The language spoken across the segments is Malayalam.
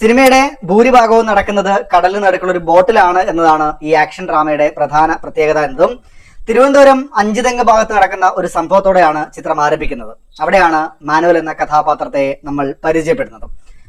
സിനിമയുടെ ഭൂരിഭാഗവും നടക്കുന്നത് കടലിന് നടുക്കുള്ള ഒരു ബോട്ടിലാണ് എന്നതാണ് ഈ ആക്ഷൻ ഡ്രാമയുടെ പ്രധാന പ്രത്യേകത എന്നതും. തിരുവനന്തപുരം അഞ്ചുതെങ്ങ് ഭാഗത്ത് നടക്കുന്ന ഒരു സംഭവത്തോടെയാണ് ചിത്രം ആരംഭിക്കുന്നത്. അവിടെയാണ് മാനുവൽ എന്ന കഥാപാത്രത്തെ നമ്മൾ പരിചയപ്പെടുന്നത്.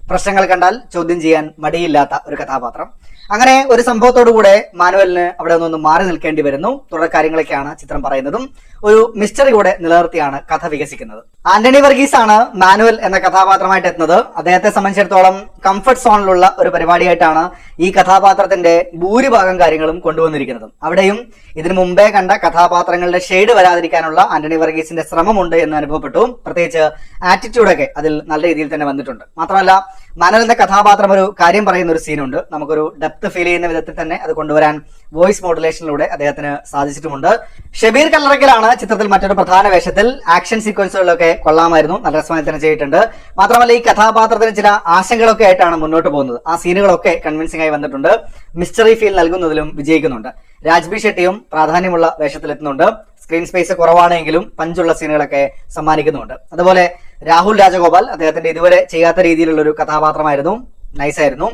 പ്രശ്നങ്ങൾ കണ്ടാൽ ചോദ്യം ചെയ്യാൻ മടിയില്ലാത്ത ഒരു കഥാപാത്രം. അങ്ങനെ ഒരു സംഭവത്തോടു കൂടെ മാനുവലിന് അവിടെ നിന്നൊന്ന് മാറി നിൽക്കേണ്ടി വരുന്നു. തുടർ കാര്യങ്ങളൊക്കെയാണ് ചിത്രം പറയുന്നതും. ഒരു മിസ്റ്ററി കൂടെ നിലനിർത്തിയാണ് കഥ വികസിക്കുന്നത്. ആന്റണി വർഗീസ് ആണ് മാനുവൽ എന്ന കഥാപാത്രമായിട്ട് എത്തുന്നത്. അദ്ദേഹത്തെ സംബന്ധിച്ചിടത്തോളം കംഫർട്ട് സോണിലുള്ള ഒരു പരിപാടിയായിട്ടാണ് ഈ കഥാപാത്രത്തിന്റെ ഭൂരിഭാഗം കാര്യങ്ങളും കൊണ്ടുവന്നിരിക്കുന്നത്. അവിടെയും ഇതിനു മുമ്പേ കണ്ട കഥാപാത്രങ്ങളുടെ ഷെയ്ഡ് വരാതിരിക്കാനുള്ള ആന്റണി വർഗീസിന്റെ ശ്രമമുണ്ട് എന്ന് അനുഭവപ്പെട്ടു. പ്രത്യേകിച്ച് ആറ്റിറ്റ്യൂഡൊക്കെ അതിൽ നല്ല രീതിയിൽ തന്നെ വന്നിട്ടുണ്ട്. മാത്രമല്ല മാനുവലിന്റെ കഥാപാത്രം ഒരു കാര്യം പറയുന്ന ഒരു സീനുണ്ട് നമുക്കൊരു ഡെപ്ത് ഫീൽ ചെയ്യുന്ന വിധത്തിൽ തന്നെ അത് കൊണ്ടുവരാൻ വോയിസ് മോഡുലേഷനിലൂടെ അദ്ദേഹത്തിന് സാധിച്ചിട്ടുമുണ്ട്. ഷബീർ കല്ലറക്കലാണ് ചിത്രത്തിൽ മറ്റൊരു പ്രധാന വേഷത്തിൽ. ആക്ഷൻ സീക്വൻസുകളിലൊക്കെ കൊള്ളാമായിരുന്നു. നല്ല രസമായി തന്നെ ചെയ്തിട്ടുണ്ട്. മാത്രമല്ല ഈ കഥാപാത്രത്തിന് ചില ആശങ്കകളൊക്കെ ആയിട്ടാണ് മുന്നോട്ട് പോകുന്നത്. ആ സീനുകളൊക്കെ കൺവിൻസിംഗ് ആയി വന്നിട്ടുണ്ട്. മിസ്റ്ററി ഫീൽ നൽകുന്നതിലും വിജയിക്കുന്നുണ്ട്. രാജ്ബി ഷെട്ടിയും പ്രാധാന്യമുള്ള വേഷത്തിലെത്തുന്നുണ്ട്. സ്ക്രീൻ സ്പേസ് കുറവാണെങ്കിലും പഞ്ചുള്ള സീനുകളൊക്കെ സമ്മാനിക്കുന്നുണ്ട് അതുപോലെ രാഹുൽ രാജഗോപാൽ അദ്ദേഹത്തിന്റെ ഇതുവരെ ചെയ്യാത്ത രീതിയിലുള്ള ഒരു കഥാപാത്രമായിരുന്നു. നൈസായിരുന്നു.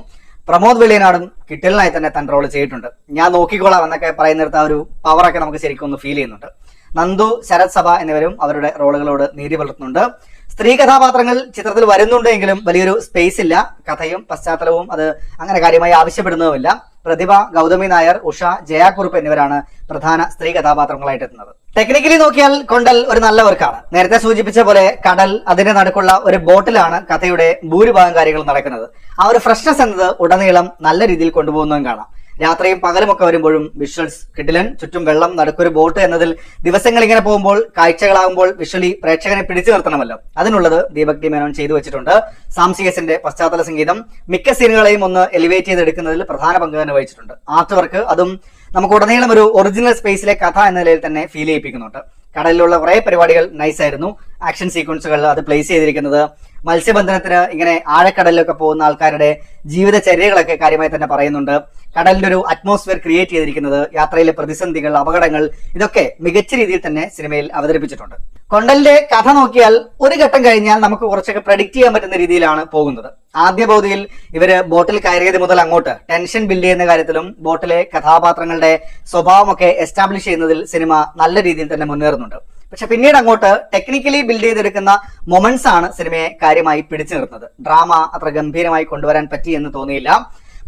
പ്രമോദ് വെളിയനാടും കിട്ടലിനായി തന്നെ തൻ റോൾ ചെയ്തിട്ടുണ്ട്. ഞാൻ നോക്കിക്കോളാം എന്നൊക്കെ പറയുന്നിടത്ത് ആ ഒരു പവറൊക്കെ നമുക്ക് ശരിക്കും ഒന്ന് ഫീൽ ചെയ്യുന്നുണ്ട്. നന്ദു ശരത് സഭ എന്നിവരും അവരുടെ റോളുകളോട് നീതി പുലർത്തുന്നുണ്ട്. സ്ത്രീ കഥാപാത്രങ്ങൾ ചിത്രത്തിൽ വരുന്നുണ്ടെങ്കിലും വലിയൊരു സ്പേസ് ഇല്ല. കഥയും പശ്ചാത്തലവും അത് അങ്ങനെ കാര്യമായി ആവശ്യപ്പെടുന്നതുമില്ല. പ്രതിഭ ഗൗതമി നായർ ഉഷ ജയാക്കുറുപ്പ് എന്നിവരാണ് പ്രധാന സ്ത്രീ കഥാപാത്രങ്ങളായിട്ട് എത്തുന്നത്. ടെക്നിക്കലി നോക്കിയാൽ കൊണ്ടൽ ഒരു നല്ല വർക്കാണ് നേരത്തെ സൂചിപ്പിച്ച പോലെ കടൽ അതിന്റെ നടുക്കുള്ള ഒരു ബോട്ടിലാണ് കഥയുടെ ഭൂരിഭാഗം കാര്യങ്ങൾ നടക്കുന്നത്. ആ ഒരു ഫ്രഷ്നസ് എന്നത് ഉടനീളം നല്ല രീതിയിൽ കൊണ്ടുപോകുന്നതും കാണാം. രാത്രിയും പകലും ഒക്കെ വരുമ്പോഴും വിഷ്വൽസ് കിടിലൻ ചുറ്റും വെള്ളം നടുക്കൊരു ബോട്ട് എന്നതിൽ ദിവസങ്ങൾ ഇങ്ങനെ പോകുമ്പോൾ കാഴ്ചകളാകുമ്പോൾ വിഷ്വലി പ്രേക്ഷകനെ പിടിച്ചു നിർത്തണമല്ലോ. അതിനുള്ളത് ദീപക് മേനോൻ ചെയ്തു വെച്ചിട്ടുണ്ട്. സാംസികസിന്റെ പശ്ചാത്തല സംഗീതം മിക്ക സീനുകളെയും ഒന്ന് എലിവേറ്റ് ചെയ്തെടുക്കുന്നതിൽ പ്രധാന പങ്ക് തന്നെ വഹിച്ചിട്ടുണ്ട്. ആർട്ട് വർക്ക് അതും നമുക്ക് ഉടനീളം ഒരു ഒറിജിനൽ സ്പേസിലെ കഥ എന്ന നിലയിൽ തന്നെ ഫീൽ ചെയ്യിപ്പിക്കുന്നുണ്ട്. കടലിലുള്ള കുറെ പരിപാടികൾ നൈസ് ആയിരുന്നു. ആക്ഷൻ സീക്വൻസുകൾ അത് പ്ലേസ് ചെയ്തിരിക്കുന്നത്. മത്സ്യബന്ധനത്തിന് ഇങ്ങനെ ആഴക്കടലിലൊക്കെ പോകുന്ന ആൾക്കാരുടെ ജീവിതചര്യകളൊക്കെ കാര്യമായി തന്നെ പറയുന്നുണ്ട്. കടലിന്റെ ഒരു അറ്റ്മോസ്ഫിയർ ക്രിയേറ്റ് ചെയ്തിരിക്കുന്നത് യാത്രയിലെ പ്രതിസന്ധികൾ അപകടങ്ങൾ ഇതൊക്കെ മികച്ച രീതിയിൽ തന്നെ സിനിമയിൽ അവതരിപ്പിച്ചിട്ടുണ്ട്. കൊണ്ടലിന്റെ കഥ നോക്കിയാൽ ഒരു ഘട്ടം കഴിഞ്ഞാൽ നമുക്ക് കുറച്ചൊക്കെ പ്രഡിക്റ്റ് ചെയ്യാൻ പറ്റുന്ന രീതിയിലാണ് പോകുന്നത്. ആദ്യ ബോധിയിൽ ഇവർ ബോട്ടിൽ കയറിയത് മുതൽ അങ്ങോട്ട് ടെൻഷൻ ബിൽഡ് ചെയ്യുന്ന കാര്യത്തിലും ബോട്ടിലെ കഥാപാത്രങ്ങളുടെ സ്വഭാവമൊക്കെ എസ്റ്റാബ്ലിഷ് ചെയ്യുന്നതിൽ സിനിമ നല്ല രീതിയിൽ തന്നെ മുന്നേറുന്നുണ്ട്. പക്ഷെ പിന്നീട് അങ്ങോട്ട് ടെക്നിക്കലി ബിൽഡ് ചെയ്തെടുക്കുന്ന മൊമെന്റ്സ് ആണ് സിനിമയെ കാര്യമായി പിടിച്ചു നിർത്തുന്നത്. ഡ്രാമ അത്ര ഗംഭീരമായി കൊണ്ടുവരാൻ പറ്റി എന്ന് തോന്നിയില്ല.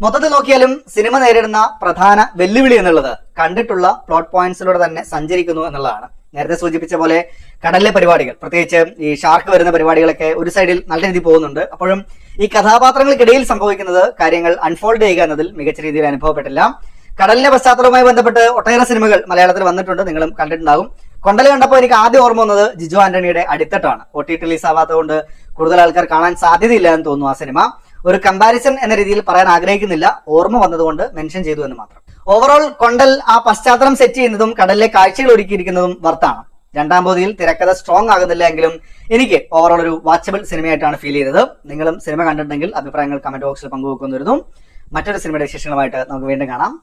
മൊത്തത്തിൽ നോക്കിയാലും സിനിമ നേരിടുന്ന പ്രധാന വെല്ലുവിളി എന്നുള്ളത് കണ്ടിട്ടുള്ള പ്ലോട്ട് പോയിന്റ്സിലൂടെ തന്നെ സഞ്ചരിക്കുന്നു എന്നുള്ളതാണ്. നേരത്തെ സൂചിപ്പിച്ച പോലെ കടലിലെ പരിപാടികൾ പ്രത്യേകിച്ച് ഈ ഷാർക്ക് വരുന്ന പരിപാടികളൊക്കെ ഒരു സൈഡിൽ നല്ല രീതിയിൽ പോകുന്നുണ്ട്. അപ്പോഴും ഈ കഥാപാത്രങ്ങൾക്കിടയിൽ സംഭവിക്കുന്നത് കാര്യങ്ങൾ അൺഫോൾഡ് ചെയ്യുക എന്നതിൽ മികച്ച രീതിയിൽ അനുഭവപ്പെട്ടില്ല. കടലിന്റെ പശ്ചാത്തലവുമായി ബന്ധപ്പെട്ട് ഒട്ടേറെ സിനിമകൾ മലയാളത്തിൽ വന്നിട്ടുണ്ട്. നിങ്ങളും കണ്ടിട്ടുണ്ടാകും. കൊണ്ടൽ കണ്ടപ്പോൾ എനിക്ക് ആദ്യം ഓർമ്മ വന്നത് ജിജു ആന്റണിയുടെ അടിത്തട്ടാണ്. ഒ ടി റിലീസ് ആവാത്തതുകൊണ്ട് കൂടുതൽ ആൾക്കാർ കാണാൻ സാധ്യതയില്ല എന്ന് തോന്നുന്നു ആ സിനിമ. ഒരു കമ്പാരിസൺ എന്ന രീതിയിൽ പറയാൻ ആഗ്രഹിക്കുന്നില്ല. ഓർമ്മ വന്നതുകൊണ്ട് മെൻഷൻ ചെയ്തു എന്ന് മാത്രം. ഓവറോൾ കൊണ്ടൽ ആ പശ്ചാത്തലം സെറ്റ് ചെയ്യുന്നതും കടലിലെ കാഴ്ചകൾ ഒരുക്കിയിരിക്കുന്നതും വർത്താണ് രണ്ടാം പോതിയിൽ തിരക്കഥ സ്ട്രോങ് ആകുന്നില്ല എങ്കിലും എനിക്ക് ഓവറോൾ ഒരു വാച്ചബിൾ സിനിമയായിട്ടാണ് ഫീൽ ചെയ്തത്. നിങ്ങളും സിനിമ കണ്ടിട്ടുണ്ടെങ്കിൽ അഭിപ്രായങ്ങൾ കമന്റ് ബോക്സിൽ പങ്കുവെക്കുന്നു മറ്റൊരു സിനിമയുടെ വിശേഷങ്ങളുമായിട്ട് നമുക്ക് വീണ്ടും കാണാം.